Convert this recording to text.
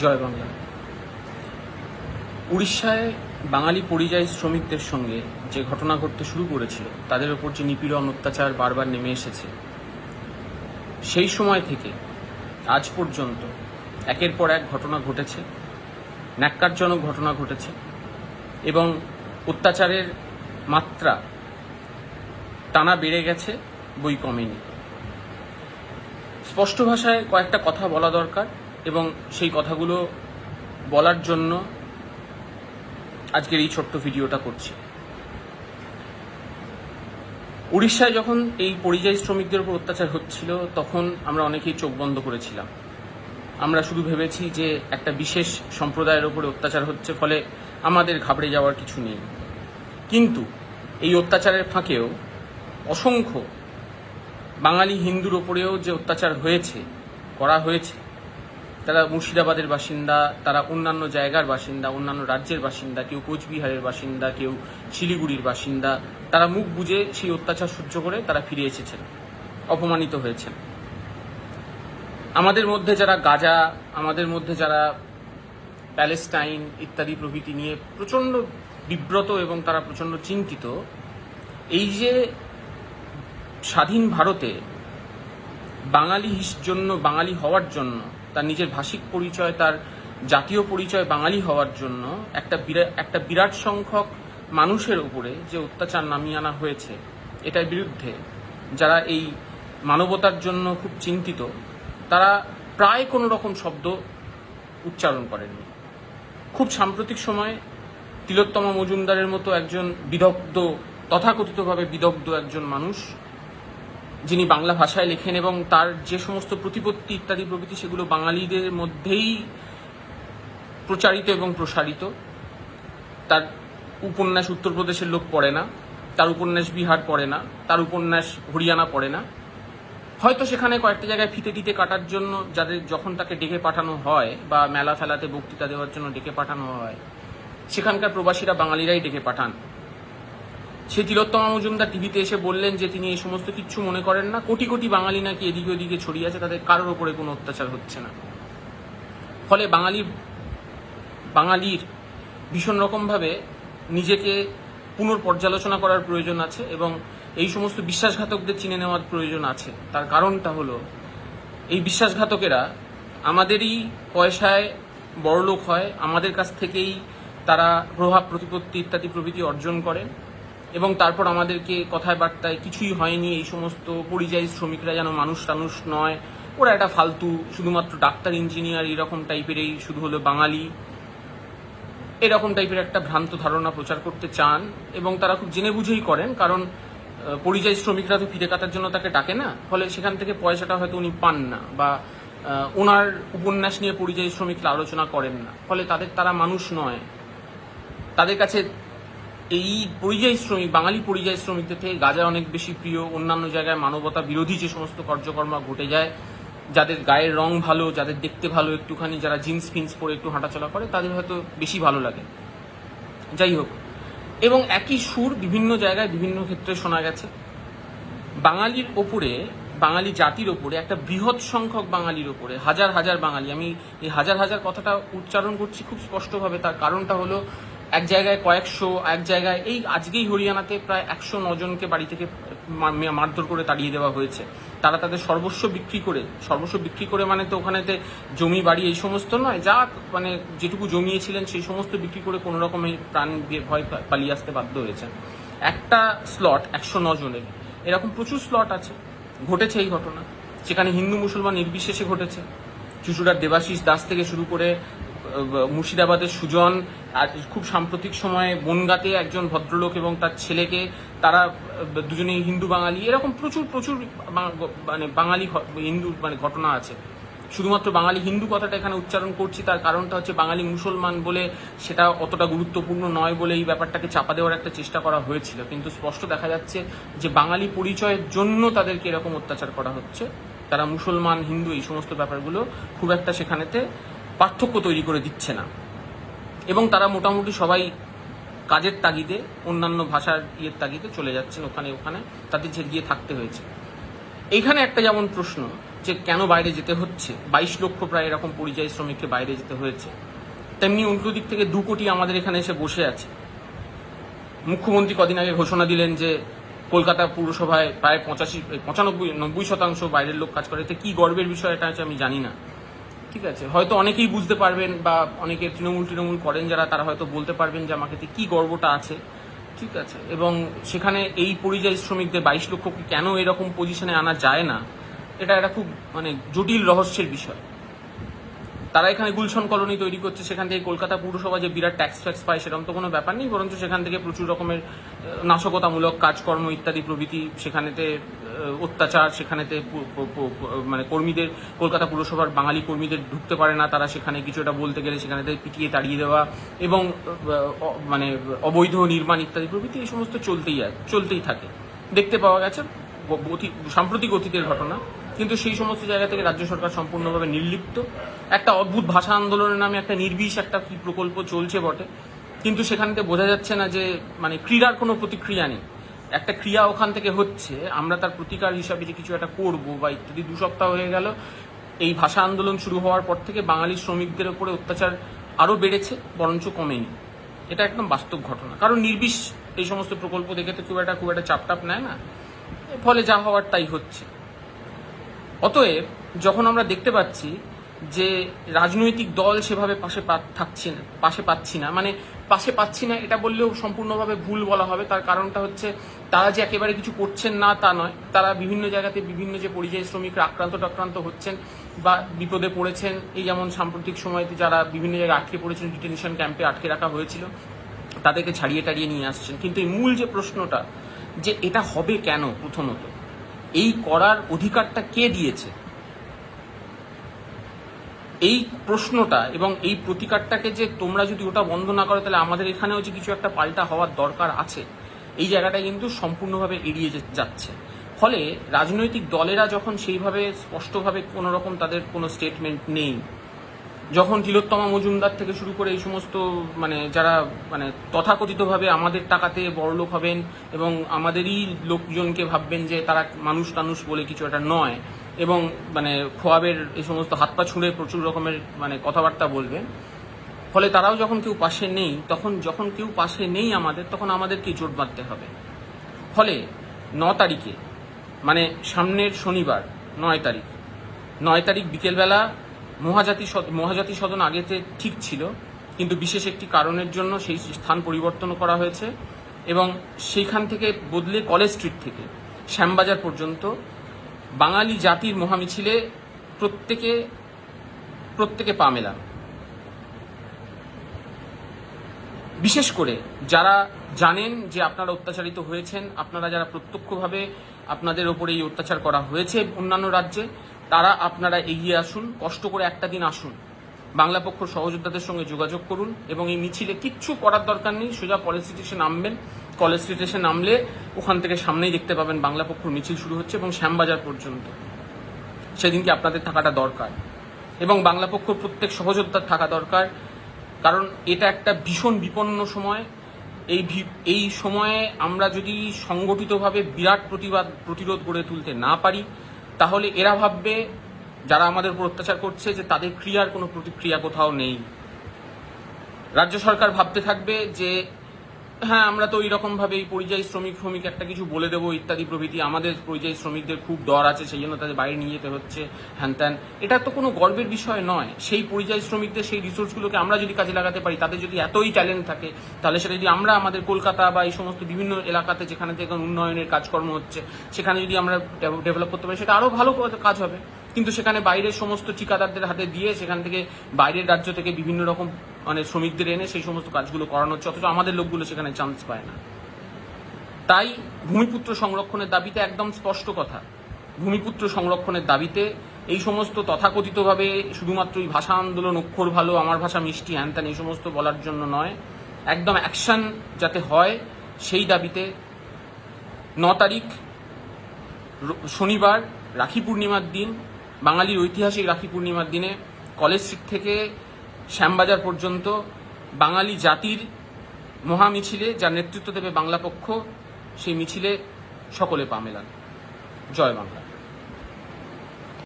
জয় বাংলা। উড়িষ্যায় বাঙালি পরিযায়ী শ্রমিকদের সঙ্গে যে ঘটনা ঘটতে শুরু করেছিল, তাদের ওপর যে নিপীড়ন অত্যাচার বারবার নেমে এসেছে, সেই সময় থেকে আজ পর্যন্ত একের পর এক ঘটনা ঘটেছে, ন্যাক্কারজনক ঘটনা ঘটেছে এবং অত্যাচারের মাত্রা টানা বেড়ে গেছে, বই কমেনি। স্পষ্ট ভাষায় কয়েকটা কথা বলা দরকার। এবং সেই কথাগুলো বলার জন্য আজকের এই ছোট্ট ভিডিওটা করছি। উড়িষ্যায় যখন এই পরিযায়ী শ্রমিকদের উপর অত্যাচার হচ্ছিল, তখন আমরা অনেকেই চোখ বন্ধ করেছিলাম। আমরা শুধু ভেবেছি যে একটা বিশেষ সম্প্রদায়ের উপরে অত্যাচার হচ্ছে, ফলে আমাদের ঘাবড়ে যাওয়ার কিছু নেই। কিন্তু এই অত্যাচারের ফাঁকেও অসংখ্য বাঙালি হিন্দুর ওপরেও যে অত্যাচার হয়েছে, করা হয়েছে তারা মুর্শিদাবাদের বাসিন্দা, তারা অন্যান্য জায়গার বাসিন্দা, অন্যান্য রাজ্যের বাসিন্দা, কেউ কোচবিহারের বাসিন্দা, কেউ শিলিগুড়ির বাসিন্দা, তারা মুখ বুজে সেই অত্যাচার সহ্য করে তারা ফিরে এসেছেন, অপমানিত হয়েছেন। আমাদের মধ্যে যারা গাজা, আমাদের মধ্যে যারা প্যালেস্টাইন ইত্যাদি প্রভৃতি নিয়ে প্রচণ্ড বিব্রত এবং তারা প্রচণ্ড চিন্তিত, এই যে স্বাধীন ভারতে বাঙালি জন্য, বাঙালি হওয়ার জন্য তার নিজের ভাষিক পরিচয়, তার জাতীয় পরিচয় বাঙালি হওয়ার জন্য একটা বিরা- একটা বিরাট সংখ্যক মানুষের উপরে যে অত্যাচার নামিয়ে আনা হয়েছে, এটার বিরুদ্ধে যারা এই মানবতার জন্য খুব চিন্তিত, তারা প্রায় কোনো রকম শব্দ উচ্চারণ করেননি। খুব সাম্প্রতিক সময়ে তিলোত্তমা মজুমদারের মতো একজন বিদগ্ধ, তথাকথিতভাবে বিদগ্ধ একজন মানুষ যিনি বাংলা ভাষায় লেখেন এবং তার যে সমস্ত প্রতিপত্তি ইত্যাদি প্রভৃতি সেগুলো বাঙালিদের মধ্যেই প্রচারিত এবং প্রসারিত। তার উপন্যাস উত্তরপ্রদেশের লোক পড়ে না, তার উপন্যাস বিহার পড়ে না, তার উপন্যাস হরিয়ানা পড়ে না। হয়তো সেখানে কয়েকটা জায়গায় ফিতে টিতে কাটার জন্য যাদের যখন তাকে ডেকে পাঠানো হয় বা মেলা ফেলাতে বক্তৃতা দেওয়ার জন্য ডেকে পাঠানো হয়, সেখানকার প্রবাসীরা বাঙালিরাই ডেকে পাঠান। সে তিলোত্তমা মজুমদার টিভিতে এসে বললেন যে তিনি এই সমস্ত কিচ্ছু মনে করেন না। কোটি কোটি বাঙালি নাকি এদিকে ওদিকে ছড়িয়ে আছে, তাদের কারোর ওপরে কোনো অত্যাচার হচ্ছে না। ফলে বাঙালি, বাঙালির ভীষণ রকমভাবে নিজেকে পুনর্পর্যালোচনা করার প্রয়োজন আছে এবং এই সমস্ত বিশ্বাসঘাতকদের চিনে নেওয়ার প্রয়োজন আছে। তার কারণটা হলো, এই বিশ্বাসঘাতকেরা আমাদেরই পয়সায় বড়লোক হয়, আমাদের কাছ থেকেই তারা প্রভাব, প্রতিপত্তি ইত্যাদি প্রভৃতি অর্জন করেন। এবং তারপর আমাদেরকে কথায় বার্তায় কিছুই হয়নি, এই সমস্ত পরিযায়ী শ্রমিকরা যেন মানুষ টানুষ নয়। ওরা একটা ফালতু, শুধুমাত্র ডাক্তার, ইঞ্জিনিয়ার এরকম টাইপেরই শুধু হলো বাঙালি। এরকম টাইপের একটা ভ্রান্ত ধারণা প্রচার করতে চান এবং তারা খুব জেনে বুঝেই করেন, কারণ পরিযায়ী শ্রমিকরা তো ফিরে কাটার জন্য তাকে ডাকে না। ফলে সেখান থেকে পয়সাটা হয়তো উনি পান না বা ওনার উপন্যাস নিয়ে পরিযায়ী শ্রমিকরা আলোচনা করেন না। ফলে তাদের তারা মানুষ নয়। তাদের কাছে এই পরিযায়ী শ্রমিক, বাঙালি পরিযায়ী শ্রমিকদের থেকে গাজা অনেক বেশি প্রিয়। অন্যান্য জায়গায় মানবতা বিরোধী যে সমস্ত কার্যকর্ম ঘটে যায়, যাদের গায়ের রং ভালো, যাদের দেখতে ভালো, একটুখানি যারা জিন্স ফিন্স পরে একটু হাঁটাচলা করে, তাদের হয়তো বেশি ভালো লাগে। যাই হোক, এবং একই সুর বিভিন্ন জায়গায় বিভিন্ন ক্ষেত্রে শোনা গেছে। বাঙালির ওপরে, বাঙালি জাতির ওপরে, একটা বৃহৎ সংখ্যক বাঙালির ওপরে, হাজার হাজার বাঙালি, আমি এই হাজার হাজার কথাটা উচ্চারণ করছি খুব স্পষ্টভাবে, তার কারণটা হলো এক জায়গায় কয়েকশো, এক জায়গায় এই আজকেই হরিয়ানাতে প্রায় একশো নজনকে বাড়ি থেকে মারধর করে তাড়িয়ে দেওয়া হয়েছে। তারা তাদের সর্বস্ব বিক্রি করে, সর্বস্ব বিক্রি করে মানে তো ওখানেতে জমি বাড়ি এই সমস্ত নয়, যা মানে যেটুকু জমিয়েছিলেন সেই সমস্ত বিক্রি করে কোনো রকমের প্রাণ দিয়ে ভয় পালিয়ে আসতে বাধ্য হয়েছেন। একটা স্লট একশো জনের এরকম প্রচুর স্লট আছে। ঘটেছে এই ঘটনা। সেখানে হিন্দু মুসলমান নির্বিশেষে ঘটেছে। চুচুড়ার দেবাশিস দাস থেকে শুরু করে মুর্শিদাবাদের সুজন, আর খুব সাম্প্রতিক সময়ে বনগাতে একজন ভদ্রলোক এবং তার ছেলেকে, তারা দুজনেই হিন্দু বাঙালি। এরকম প্রচুর প্রচুর মানে বাঙালি হিন্দু মানে ঘটনা আছে। শুধুমাত্র বাঙালি হিন্দু কথাটা এখানে উচ্চারণ করছি, তার কারণটা হচ্ছে বাঙালি মুসলমান বলে সেটা অতটা গুরুত্বপূর্ণ নয় বলে এই ব্যাপারটাকে চাপা দেওয়ার একটা চেষ্টা করা হয়েছিল। কিন্তু স্পষ্ট দেখা যাচ্ছে যে বাঙালি পরিচয়ের জন্য তাদেরকে এরকম অত্যাচার করা হচ্ছে। তারা মুসলমান, হিন্দু, এই সমস্ত ব্যাপারগুলো খুব একটা সেখানেতে পার্থক্য তৈরি করে দিচ্ছে না। এবং তারা মোটামুটি সবাই কাজের তাগিদে, অন্যান্য ভাষার ইয়ের তাগিদে চলে যাচ্ছেন ওখানে ওখানে। তাদের গিয়ে থাকতে হয়েছে। এইখানে একটা যেমন প্রশ্ন যে কেন বাইরে যেতে হচ্ছে, বাইশ লক্ষ প্রায় এরকম পরিযায়ী শ্রমিককে বাইরে যেতে হয়েছে। তেমনি উল্টো দিক থেকে দু কোটি আমাদের এখানে এসে বসে আছে। মুখ্যমন্ত্রী কদিন আগে ঘোষণা দিলেন যে কলকাতা পুরসভায় প্রায় পঁচাশি, পঁচানব্বই, নব্বই শতাংশ বাইরের লোক কাজ করে। এতে কি গর্বের বিষয় এটা আমি জানি না। ঠিক আছে, হয়তো অনেকেই বুঝতে পারবেন বা অনেকে তৃণমূল তৃণমূল করেন যারা, তারা হয়তো বলতে পারবেন যে আমাকে কি গর্বটা আছে। ঠিক আছে, এবং সেখানে এই পরিযায়ী শ্রমিকদের বাইশ লক্ষকে কেন এরকম পজিশনে আনা যায় না, এটা একটা খুব মানে জটিল রহস্যের বিষয়। তারা এখানে গুলশন কলোনি তৈরি করছে, সেখান থেকে কলকাতা পুরসভা যে বিরাট ট্যাক্স ফ্যাক্স পায় সেরকম তো কোনো ব্যাপার নেই, বরঞ্চ সেখান থেকে প্রচুর রকমের নাশকতামূলক কাজকর্ম ইত্যাদি প্রভৃতি সেখানেতে অত্যাচার, সেখানেতে মানে কর্মীদের, কলকাতা পুরসভার বাঙালি কর্মীদের ঢুকতে পারে না, তারা সেখানে কিছু একটা বলতে গেলে সেখানেতে পিটিয়ে তাড়িয়ে দেওয়া এবং মানে অবৈধ নির্মাণ ইত্যাদি প্রভৃতি এই সমস্ত চলতেই চলতেই থাকে। দেখতে পাওয়া গেছে সাম্প্রতিক অতীতের ঘটনা। কিন্তু সেই সমস্ত জায়গা থেকে রাজ্য সরকার সম্পূর্ণভাবে নির্লিপ্ত। একটা অদ্ভুত ভাষা আন্দোলনের নামে একটা নির্বিষ একটা কি প্রকল্প চলছে বটে। কিন্তু সেখানতে বোঝা যাচ্ছে না যে মানে ক্রীড়ার কোনো প্রতিক্রিয়া নেই। একটা ক্রিয়া ওখান থেকে হচ্ছে, আমরা তার প্রতিকার হিসাবে যে কিছু একটা করব বা ইত্যাদি দু সপ্তাহ হয়ে গেল, এই ভাষা আন্দোলন শুরু হওয়ার পর থেকে বাঙালি শ্রমিকদের উপরে অত্যাচার আরও বেড়েছে, বরঞ্চ কমেনি। এটা একদম বাস্তব ঘটনা। কারণ নির্বিষ এই সমস্ত প্রকল্প দেখে তো খুব একটা খুব একটা চাপটাপ নেয় না। ফলে যা হওয়ার তাই হচ্ছে। অতএব, যখন আমরা দেখতে পাচ্ছি যে রাজনৈতিক দল সেভাবে পাশে থাকছে না, পাশে পাচ্ছি না মানে পাশে পাচ্ছি না এটা বললেও সম্পূর্ণভাবে ভুল বলা হবে। তার কারণটা হচ্ছে, তারা যে একেবারে কিছু করছেন না তা নয়। তারা বিভিন্ন জায়গাতে বিভিন্ন যে পরিযায়ী শ্রমিকরা আক্রান্ত টাক্রান্ত হচ্ছেন বা বিপদে পড়েছেন। এই যেমন সাম্প্রতিক সময়তে যারা বিভিন্ন জায়গায় আটকে পড়েছেন, ডিটেনশন ক্যাম্পে আটকে রাখা হয়েছিল, তাদেরকে ছাড়িয়ে টাড়িয়ে নিয়ে আসছেন। কিন্তু এই মূল যে প্রশ্নটা, যে এটা হবে কেন প্রথমত এই করার অধিকারটা কে দিয়েছে? এই প্রশ্নটা এবং এই প্রতিকারটাকে যে তোমরা যদি ওটা বন্ধ না করো, তাহলে আমাদের এখানেও যে কিছু একটা পাল্টা হওয়ার দরকার আছে, এই জায়গাটা কিন্তু সম্পূর্ণভাবে এড়িয়ে যাচ্ছে। ফলে রাজনৈতিক দলেরা যখন সেইভাবে স্পষ্টভাবে কোনো রকম তাদের কোনো স্টেটমেন্ট নেই যখন তিলোত্তমা মজুমদার থেকে শুরু করে এই সমস্ত মানে যারা মানে তথাকথিতভাবে আমাদের টাকাতে বড়লোক হবেন এবং আমাদেরই লোকজনকে ভাববেন যে তারা মানুষ টানুষ বলে কিছু একটা নয় এবং মানে খোয়াবের এই সমস্ত হাত পা ছুঁড়ে প্রচুর রকমের মানে কথাবার্তা বলবেন, ফলে তারাও যখন কেউ পাশে নেই, তখন যখন কেউ পাশে নেই আমাদের, তখন আমাদেরকে জোট বাঁধতে হবে। ফলে ন তারিখে মানে সামনের শনিবার, নয় তারিখ নয় তারিখ বিকেলবেলা মহাজাতি মহাজাতি সদন আগেতে ঠিক ছিল, কিন্তু বিশেষ একটি কারণের জন্য সেই স্থান পরিবর্তন করা হয়েছে এবং সেইখান থেকে বদলে কলেজ স্ট্রিট থেকে শ্যামবাজার পর্যন্ত বাঙালি জাতির মহামিছিলে প্রত্যেকে প্রত্যেকে পা মেলান। বিশেষ করে যারা জানেন যে আপনারা অত্যাচারিত হয়েছেন, আপনারা যারা প্রত্যক্ষভাবে আপনাদের ওপরে এই অত্যাচার করা হয়েছে অন্যান্য রাজ্যে তারা আপনারা এগিয়ে আসুন, কষ্ট করে একটা দিন আসুন। বাংলা পক্ষ সহযোদ্ধাদের সঙ্গে যোগাযোগ করুন এবং এই মিছিলে কিচ্ছু করার দরকার নেই, সোজা কলেজ স্ট্রিট নামবেন। কলেজ স্ট্রিট নামলে ওখান থেকে সামনেই দেখতে পাবেন বাংলা পক্ষ মিছিল শুরু হচ্ছে এবং শ্যামবাজার পর্যন্ত। সেদিনকে আপনাদের থাকাটা দরকার এবং বাংলা পক্ষ প্রত্যেক সহযোদ্ধার থাকা দরকার, কারণ এটা একটা ভীষণ বিপন্ন সময়। এই এই সময়ে আমরা যদি সংগঠিতভাবে বিরাট প্রতিবাদ, প্রতিরোধ গড়ে তুলতে না পারি তাহলে এরা ভাববে, যারা আমাদের উপর অত্যাচার করছে, যে তাদের ক্রিয়ার কোনো প্রতিক্রিয়া কোথাও নেই। রাজ্য সরকার ভাবতে থাকবে যে হ্যাঁ আমরা তো ওই রকম ভাবে এই পরিযায়ী শ্রমিক শ্রমিক একটা কিছু বলে দেবো, ইত্যাদি প্রভৃতি। আমাদের পরিযায়ী শ্রমিকদের খুব ডর আছে, সেই জন্য তাদের বাইরে নিয়ে যেতে হচ্ছে, হ্যান ত্যান। এটা তো কোনো গর্বের বিষয় নয়। সেই পরিযায়ী শ্রমিকদের, সেই রিসোর্সগুলোকে আমরা যদি কাজে লাগাতে পারি, তাদের যদি এতই ট্যালেন্ট থাকে, তাহলে সেটা যদি আমরা আমাদের কলকাতা বা এই সমস্ত বিভিন্ন এলাকাতে যেখানে থেকে উন্নয়নের কাজকর্ম হচ্ছে, সেখানে যদি আমরা ডেভেলপ করতে পারি, সেটা আরও ভালো কাজ হবে। কিন্তু সেখানে বাইরের সমস্ত ঠিকাদারদের হাতে দিয়ে সেখান থেকে বাইরের রাজ্য থেকে বিভিন্ন রকম মানে শ্রমিকদের এনে সেই সমস্ত কাজগুলো করানো হচ্ছে, অথচ আমাদের লোকগুলো সেখানে চান্স পায় না। তাই ভূমিপুত্র সংরক্ষণের দাবিতে একদম স্পষ্ট কথা। ভূমিপুত্র সংরক্ষণের দাবিতে এই সমস্ত তথাকথিতভাবে শুধুমাত্র এই ভাষা আন্দোলন অক্ষর ভালো, আমার ভাষা মিষ্টি, হ্যান এই সমস্ত বলার জন্য নয়, একদম অ্যাকশন যাতে হয়, সেই দাবিতে ন তারিখ শনিবার, রাখি পূর্ণিমার দিন বাঙালির ঐতিহাসিক রাখি পূর্ণিমার দিনে কলেজ স্ট্রিট থেকে শ্যামবাজার পর্যন্ত বাঙালি জাতির মহামিছিলে যার নেতৃত্ব দেবে বাংলা পক্ষ, সেই মিছিলে সকলে পা মেলান। জয় বাংলা।